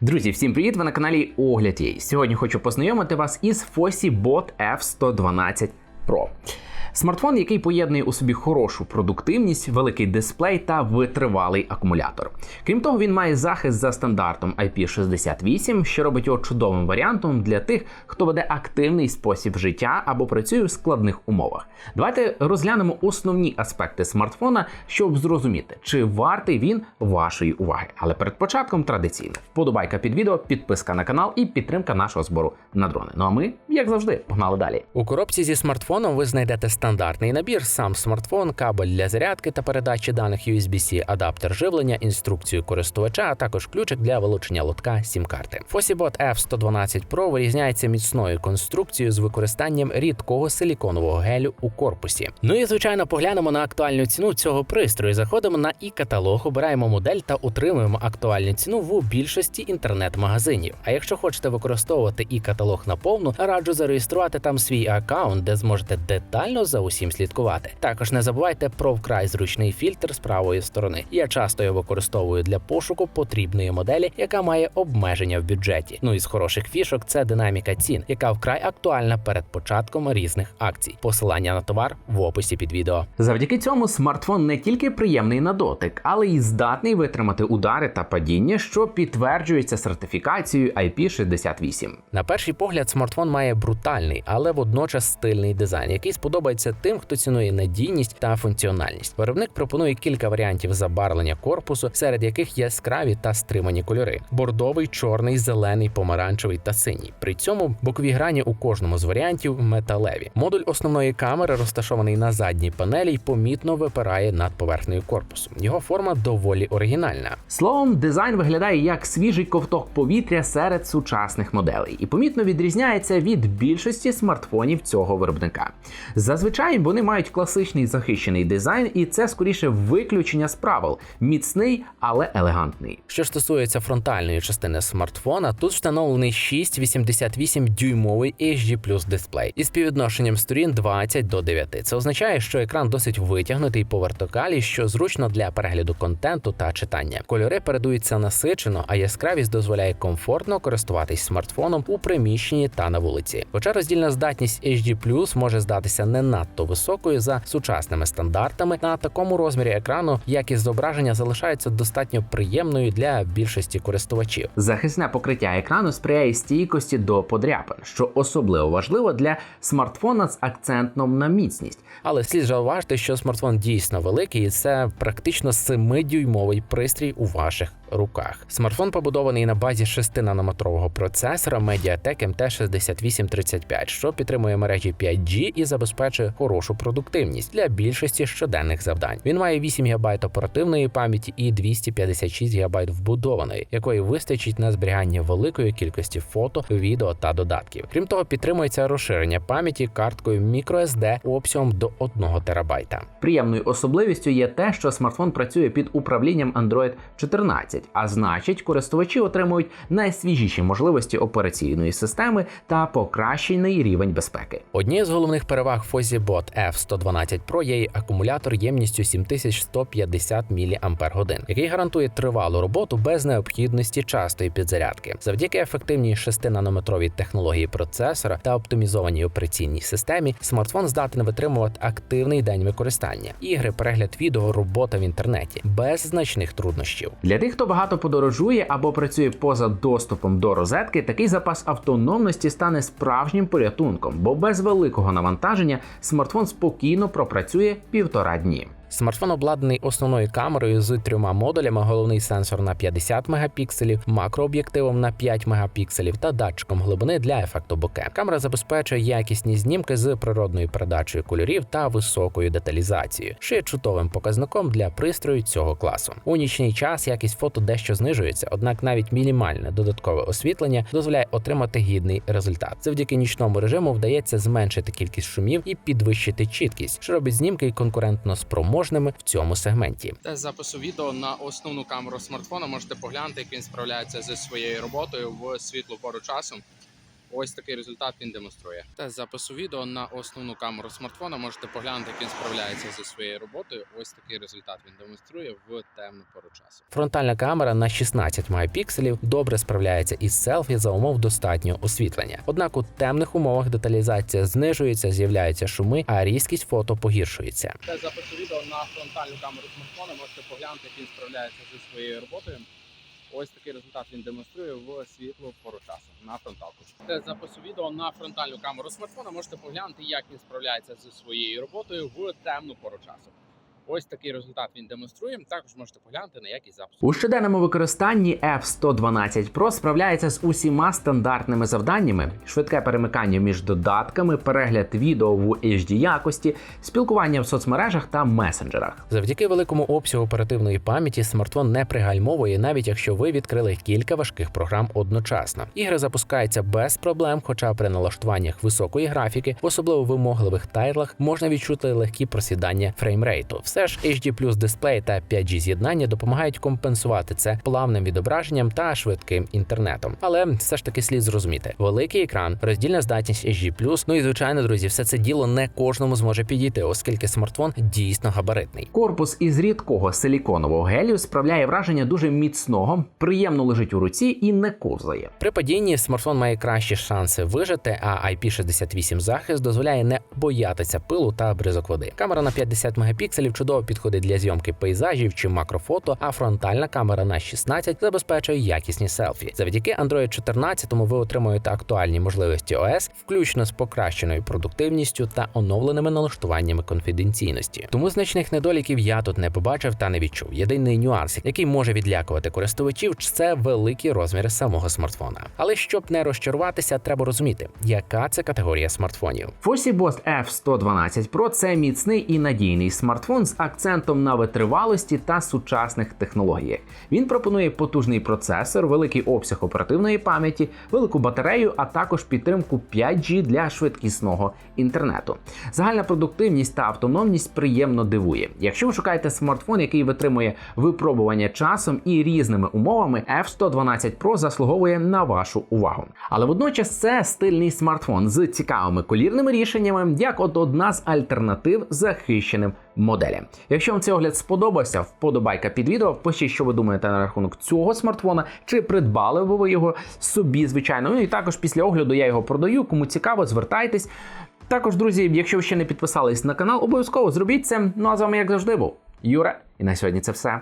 Друзі, всім привіт! Ви на каналі Огляд. Сьогодні хочу познайомити вас із Fossi Bot F112 Pro. Смартфон, який поєднує у собі хорошу продуктивність, великий дисплей та витривалий акумулятор. Крім того, він має захист за стандартом IP68, що робить його чудовим варіантом для тих, хто веде активний спосіб життя або працює в складних умовах. Давайте розглянемо основні аспекти смартфона, щоб зрозуміти, чи вартий він вашої уваги. Але перед початком традиційно вподобайка під відео, підписка на канал і підтримка нашого збору на дрони. Ну а ми, як завжди, погнали далі. У коробці зі смартфоном ви знайдете стандартний набір, сам смартфон, кабель для зарядки та передачі даних USB-C, адаптер живлення, інструкцію користувача, а також ключик для вилучення лотка сім-карти. Fossibot F112 Pro вирізняється міцною конструкцією з використанням рідкого силіконового гелю у корпусі. Ну і звичайно, поглянемо на актуальну ціну цього пристрою. Заходимо на і-каталог, обираємо модель та отримуємо актуальну ціну в більшості інтернет-магазинів. А якщо хочете використовувати і-каталог наповну, раджу зареєструвати там свій аккаунт, де зможете детально за усім слідкувати. Також не забувайте про вкрай зручний фільтр з правої сторони. Я часто його використовую для пошуку потрібної моделі, яка має обмеження в бюджеті. Ну і з хороших фішок це динаміка цін, яка вкрай актуальна перед початком різних акцій. Посилання на товар в описі під відео. Завдяки цьому смартфон не тільки приємний на дотик, але й здатний витримати удари та падіння, що підтверджується сертифікацією IP68. На перший погляд, смартфон має брутальний, але водночас стильний дизайн, який сподобається тим, хто цінує надійність та функціональність. Виробник пропонує кілька варіантів забарвлення корпусу, серед яких яскраві та стримані кольори: бордовий, чорний, зелений, помаранчевий та синій. При цьому бокові грані у кожному з варіантів металеві. Модуль основної камери, розташований на задній панелі, й помітно випирає над поверхнею корпусу. Його форма доволі оригінальна. Словом, дизайн виглядає як свіжий ковток повітря серед сучасних моделей і помітно відрізняється від більшості смартфонів цього виробника. Зазвичай вони мають класичний захищений дизайн, і це скоріше виключення з правил міцний, але елегантний. Що стосується фронтальної частини смартфона, тут встановлений 6,88 дюймовий HD дисплей із співвідношенням сторін 20 до 9. Це означає, що екран досить витягнутий по вертикалі, що зручно для перегляду контенту та читання. Кольори передаються насичено, а яскравість дозволяє комфортно користуватись смартфоном у приміщенні та на вулиці. Хоча роздільна здатність HD може здатися не надто високою за сучасними стандартами, на такому розмірі екрану якість зображення залишається достатньо приємною для більшості користувачів. Захисне покриття екрану сприяє стійкості до подряпин, що особливо важливо для смартфона з акцентом на міцність. Але слід зауважити, що смартфон дійсно великий, і це практично 7-дюймовий пристрій у ваших руках. Смартфон побудований на базі 6-нанометрового процесора Mediatek MT6835, що підтримує мережі 5G і забезпечує хорошу продуктивність для більшості щоденних завдань. Він має 8 ГБ оперативної пам'яті і 256 ГБ вбудованої, якої вистачить на зберігання великої кількості фото, відео та додатків. Крім того, підтримується розширення пам'яті карткою microSD обсягом до 1 терабайта. Приємною особливістю є те, що смартфон працює під управлінням Android 14, а значить, користувачі отримують найсвіжіші можливості операційної системи та покращений рівень безпеки. Однією з головних переваг FuzzyBot F112 Pro є акумулятор ємністю 7150 мАч, який гарантує тривалу роботу без необхідності частої підзарядки. Завдяки ефективній 6-нанометровій технології процесора та оптимізованій операційній системі, смартфон здатен витримувати активний день використання, ігри, перегляд відео, робота в інтернеті без значних труднощів. Для тих, хто багато подорожує або працює поза доступом до розетки, такий запас автономності стане справжнім порятунком, бо без великого навантаження смартфон спокійно пропрацює півтора дні. Смартфон обладнаний основною камерою з трьома модулями: головний сенсор на 50 мегапікселів, макрооб'єктивом на 5 мегапікселів та датчиком глибини для ефекту боке. Камера забезпечує якісні знімки з природною передачею кольорів та високою деталізацією, що є чутовим показником для пристрою цього класу. У нічний час якість фото дещо знижується, однак навіть мінімальне додаткове освітлення дозволяє отримати гідний результат. Завдяки нічному режиму вдається зменшити кількість шумів і підвищити чіткість, що робить знімки конкурентно спроможними в цьому сегменті. Запису відео на основну камеру смартфона можете поглянути, як він справляється зі своєю роботою в світлу пору часу. Ось такий результат він демонструє. Та запису відео на основну камеру смартфона можете поглянути, як він справляється зі своєю роботою. Ось такий результат він демонструє в темну пору часу. Фронтальна камера на 16 мегапікселів добре справляється із селфі за умов достатнього освітлення. Однак у темних умовах деталізація знижується, з'являються шуми, а різкість фото погіршується. Та запису відео на фронтальну камеру смартфона можете поглянути, як він справляється зі своєю роботою. Ось такий результат він демонструє в світлу пору часу на фронталку. Це запису відео на фронтальну камеру смартфона можете поглянути, як він справляється зі своєю роботою в темну пору часу. Ось такий результат він демонструє. Також можете поглянути на якість запису. У щоденному використанні F112 Pro справляється з усіма стандартними завданнями: швидке перемикання між додатками, перегляд відео в HD якості, спілкування в соцмережах та месенджерах. Завдяки великому обсягу оперативної пам'яті смартфон не пригальмовує, навіть якщо ви відкрили кілька важких програм одночасно. Ігри запускаються без проблем, хоча при налаштуваннях високої графіки, в особливо вимогливих тайлах, можна відчути легкі просідання фреймрейту. Все ж HD дисплей та 5G з'єднання допомагають компенсувати це плавним відображенням та швидким інтернетом. Але все ж таки слід зрозуміти: великий екран, роздільна здатність HD+, ну і звичайно, друзі, все це діло не кожному зможе підійти, оскільки смартфон дійсно габаритний. Корпус із рідкого силіконового гелію справляє враження дуже міцного, приємно лежить у руці і не ковзає. При падінні смартфон має кращі шанси вижити, а IP68 захист дозволяє не боятися пилу та бризок води. Камера на 50 мегапікселів чудово підходить для зйомки пейзажів чи макрофото, а фронтальна камера на 16 забезпечує якісні селфі. Завдяки Android 14 ви отримуєте актуальні можливості ОС, включно з покращеною продуктивністю та оновленими налаштуваннями конфіденційності. Тому значних недоліків я тут не побачив та не відчув. Єдиний нюанс, який може відлякувати користувачів, це великі розміри самого смартфона. Але щоб не розчаруватися, треба розуміти, яка це категорія смартфонів. FossyBoss F112 Pro це міцний і надійний смартфон з акцентом на витривалості та сучасних технологіях. Він пропонує потужний процесор, великий обсяг оперативної пам'яті, велику батарею, а також підтримку 5G для швидкісного інтернету. Загальна продуктивність та автономність приємно дивує. Якщо ви шукаєте смартфон, який витримує випробування часом і різними умовами, F112 Pro заслуговує на вашу увагу. Але водночас це стильний смартфон з цікавими колірними рішеннями, як от одна з альтернатив захищеним моделям. Якщо вам цей огляд сподобався, вподобайка під відео, пишіть, що ви думаєте на рахунок цього смартфона, чи придбали би ви його собі, звичайно. Ну і також після огляду я його продаю. Кому цікаво, звертайтесь. Також, друзі, якщо ви ще не підписались на канал, обов'язково зробіть це. Ну а з вами, як завжди, був Юра. І на сьогодні це все.